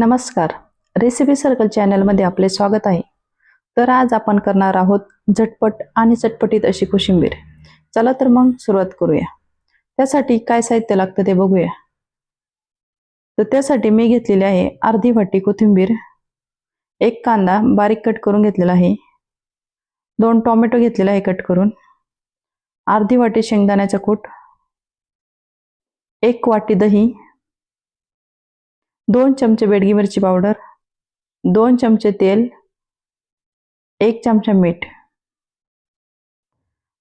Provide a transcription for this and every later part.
नमस्कार. Recipe circle चॅनलमध्ये आपले स्वागत आहे. तर आज आपण करणार आहोत झटपट आणि चटपटीत अशी कोशिंबीर. चला तर मग सुरुवात करूया. त्यासाठी काय साहित्य लागतं ते बघूया. तर त्यासाठी मी घेतलेली आहे अर्धी वाटी कोथिंबीर. एक कांदा बारीक कट करून घेतलेला आहे. दोन टोमॅटो घेतलेला आहे कट करून. अर्धी वाटी शेंगदाण्याचा कूट. एक वाटी दही. दोन चमचे बेडगी मिरची पावडर दोन चमचे तेल एक चमचा मीठ.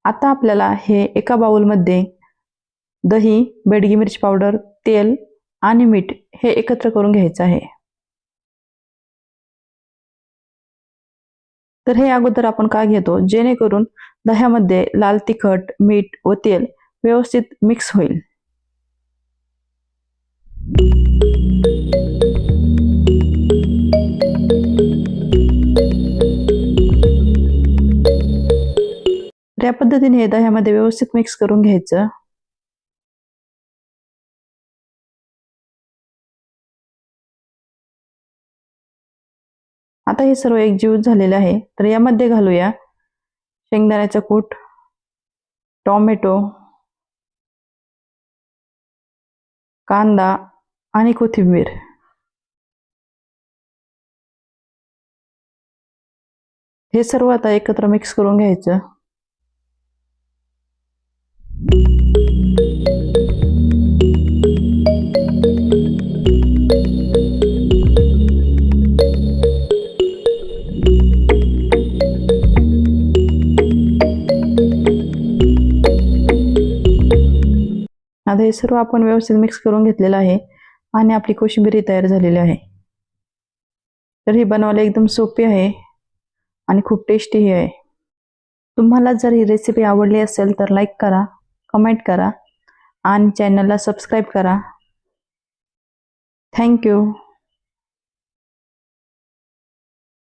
आता आपल्याला हे एका बाउलमध्ये दही बेडगी मिरची पावडर तेल आणि मीठ हे एकत्र करून घ्यायचं आहे. तर हे अगोदर आपण का घेतो? जेणेकरून दह्यामध्ये लाल तिखट मीठ व तेल व्यवस्थित मिक्स होईल. तर या पद्धतीने हे दह्यामध्ये व्यवस्थित मिक्स करून घ्यायचं. आता हे सर्व एकजीव झालेले आहे. तर यामध्ये घालूया शेंगदाण्याचा कूट टॉमॅटो कांदा आणि कोथिंबीर. हे सर्व आता एकत्र मिक्स करून घ्यायचं. आता हे सर्व आपण व्यवस्थित मिक्स करून घेतलेलं आहे आणि आपली कोशिंबिरी तयार झालेली आहे. तर ही बनवायला एकदम सोपी आहे आणि खूप टेस्टीही आहे. तुम्हाला जर ही रेसिपी आवडली असेल तर लाईक करा. कमेंट करा. आणि चॅनलला सबस्क्राईब करा. थँक्यू